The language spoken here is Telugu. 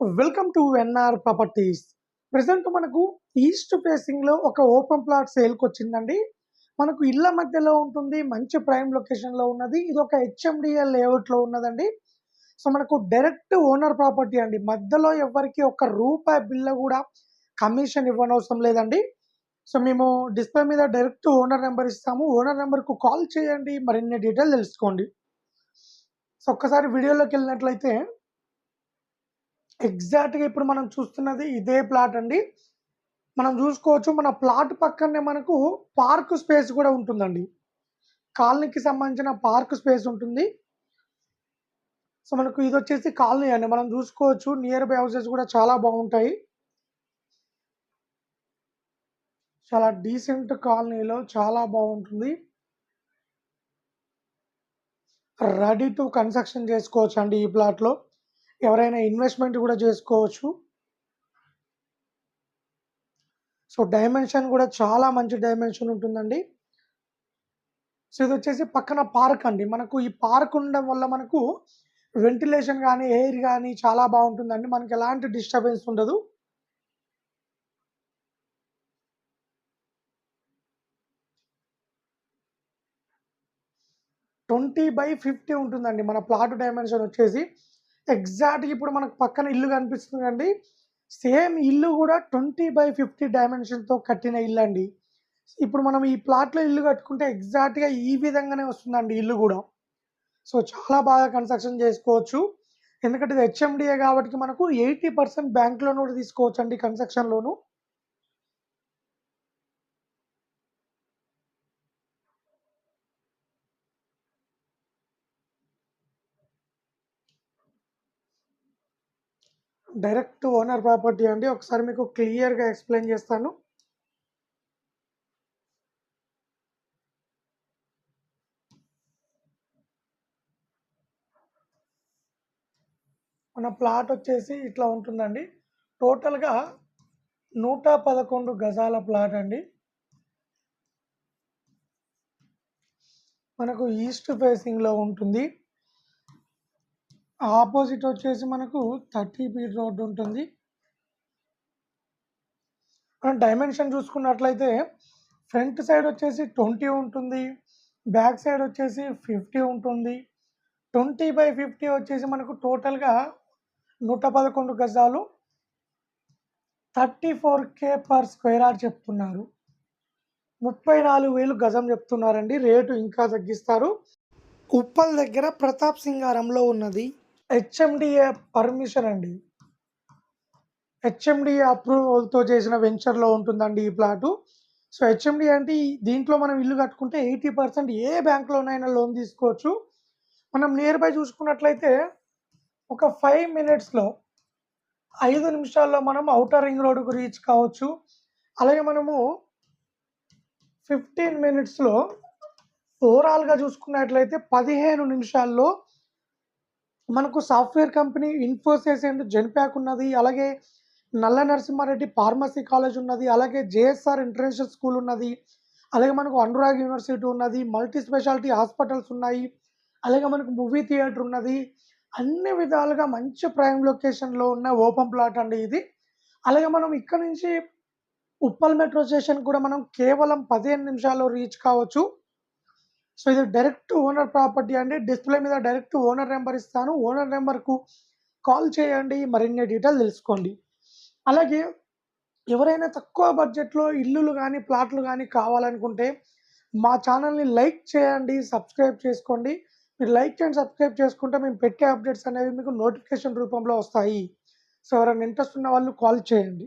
Welcome to NR properties. Present మనకు ఈస్ట్ ఫేసింగ్లో ఒక ఓపెన్ ప్లాట్ సేల్కి వచ్చిందండి. మనకు ఇళ్ళ మధ్యలో ఉంటుంది మంచి ప్రైమ్ లొకేషన్లో ఉన్నది. ఇది ఒక హెచ్ఎండిఎల్ లేఅవుట్లో ఉన్నదండి. సో మనకు డైరెక్ట్ ఓనర్ ప్రాపర్టీ అండి. మధ్యలో ఎవరికి ఒక రూపాయి బిల్ల కూడా కమిషన్ ఇవ్వనవసరం లేదండి. సో మేము డిస్ప్లే మీద డైరెక్ట్ ఓనర్ నెంబర్ ఇస్తాము. ఓనర్ నెంబర్కు కాల్ చేయండి. మరిన్ని డీటెయిల్ తెలుసుకోండి. సో ఒక్కసారి వీడియోలోకి వెళ్ళినట్లయితే ఎగ్జాక్ట్గా ఇప్పుడు మనం చూస్తున్నది ఇదే ప్లాట్ అండి. మనం చూసుకోవచ్చు మన ప్లాట్ పక్కనే మనకు పార్క్ స్పేస్ కూడా ఉంటుందండి. కాలనీకి సంబంధించిన పార్క్ స్పేస్ ఉంటుంది. సో మనకు ఇది వచ్చేసి కాలనీ అండి. మనం చూసుకోవచ్చు నియర్ బై హౌసెస్ కూడా చాలా బాగుంటాయి. చాలా డీసెంట్ కాలనీలో చాలా బాగుంటుంది. రెడీ టు కన్స్ట్రక్షన్ చేసుకోవచ్చు అండి ఈ ప్లాట్లో ఎవరైనా ఇన్వెస్ట్మెంట్ కూడా చేసుకోవచ్చు. సో డైమెన్షన్ కూడా చాలా మంచి డైమెన్షన్ ఉంటుందండి. సో ఇది వచ్చేసి పక్కన పార్క్ అండి. మనకు ఈ పార్క్ ఉండడం వల్ల మనకు వెంటిలేషన్ కానీ ఎయిర్ కానీ చాలా బాగుంటుందండి. మనకి ఎలాంటి డిస్టర్బెన్స్ ఉండదు. ట్వంటీ బై ఫిఫ్టీ ఉంటుందండి మన ప్లాట్ డైమెన్షన్ వచ్చేసి. ఎగ్జాక్ట్గా ఇప్పుడు మనకు పక్కన ఇల్లు కనిపిస్తుందండి. సేమ్ ఇల్లు కూడా ట్వంటీ బై ఫిఫ్టీ డైమెన్షన్తో కట్టిన ఇల్లు అండి ఇప్పుడు మనం ఈ ప్లాట్లో ఇల్లు కట్టుకుంటే ఎగ్జాక్ట్గా ఈ విధంగానే వస్తుందండి ఇల్లు కూడా. సో చాలా బాగా కన్స్ట్రక్షన్ చేసుకోవచ్చు. ఎందుకంటే ఇది హెచ్ఎండిఏ కాబట్టి మనకు ఎయిటీ పర్సెంట్ బ్యాంక్ లోన్ కూడా తీసుకోవచ్చు అండి construction loan. Direct owner property అండి. ఒకసారి మీకు క్లియర్గా ఎక్స్ప్లెయిన్ చేస్తాను. మన ప్లాట్ వచ్చేసి ఇట్లా ఉంటుందండి. టోటల్గా నూట పదకొండు గజాల ప్లాట్ అండి. మనకు ఈస్ట్ ఫేసింగ్లో ఉంటుంది. ఆపోజిట్ వచ్చేసి మనకు థర్టీ ఫీట్ రోడ్డు ఉంటుంది. మనం డైమెన్షన్ చూసుకున్నట్లయితే ఫ్రంట్ సైడ్ వచ్చేసి ట్వంటీ ఉంటుంది. బ్యాక్ సైడ్ వచ్చేసి ఫిఫ్టీ ఉంటుంది. ట్వంటీ బై ఫిఫ్టీ వచ్చేసి మనకు టోటల్గా నూట పదకొండు గజాలు thirty four K per square are చెప్తున్నారు. ముప్పై నాలుగు వేలు గజం చెప్తున్నారండి. రేటు ఇంకా తగ్గిస్తారు. ఉప్పల్ దగ్గర ప్రతాప్ సింగారంలో ఉన్నది. హెచ్ఎండిఏ పర్మిషన్ అండి. హెచ్ఎండిఏ అప్రూవల్తో చేసిన వెంచర్లో ఉంటుందండి ఈ ప్లాటు. సో హెచ్ఎండి అంటే దీంట్లో మనం ఇల్లు కట్టుకుంటే ఎయిటీ పర్సెంట్ ఏ బ్యాంక్లోనైనా లోన్ తీసుకోవచ్చు. మనం నియర్ బై చూసుకున్నట్లయితే ఒక ఫైవ్ మినిట్స్లో ఐదు నిమిషాల్లో మనం అవుటర్ రింగ్ రోడ్కు రీచ్ కావచ్చు. అలాగే మనము ఫిఫ్టీన్ మినిట్స్లో ఓవరాల్గా చూసుకున్నట్లయితే పదిహేను నిమిషాల్లో మనకు software company Infosys and Genpact ఉన్నది అలాగే నల్ల నరసింహారెడ్డి ఫార్మసీ కాలేజ్ ఉన్నది అలాగే జేఎస్ఆర్ ఇంటర్నేషనల్ స్కూల్ ఉన్నది అలాగే మనకు అనురాగ్ యూనివర్సిటీ ఉన్నది మల్టీ స్పెషాలిటీ హాస్పిటల్స్ ఉన్నాయి అలాగే మనకు మూవీ థియేటర్ ఉన్నది అన్ని విధాలుగా మంచి ప్రైమ్ లొకేషన్లో ఉన్న ఓపెన్ ప్లాట్ అండి ఇది. అలాగే మనం ఇక్కడ నుంచి ఉప్పల్ మెట్రో స్టేషన్ కూడా మనం కేవలం పదిహేను నిమిషాల్లో రీచ్ కావచ్చు. సో ఇది డైరెక్ట్ ఓనర్ ప్రాపర్టీ అండి. డిస్ప్లే మీద డైరెక్ట్ ఓనర్ నెంబర్ ఇస్తాను. ఓనర్ నెంబర్కు కాల్ చేయండి. మరిన్ని డీటెయిల్ తెలుసుకోండి. అలాగే ఎవరైనా తక్కువ బడ్జెట్లో ఇల్లులు కానీ ప్లాట్లు కానీ కావాలనుకుంటే మా ఛానల్ని లైక్ చేయండి. సబ్స్క్రైబ్ చేసుకోండి. మీరు లైక్ అండ్ సబ్స్క్రైబ్ చేసుకుంటే మేము పెట్టే అప్డేట్స్ అనేవి మీకు నోటిఫికేషన్ రూపంలో వస్తాయి. సో ఎవరైనా ఇంట్రెస్ట్ ఉన్న వాళ్ళు కాల్ చేయండి.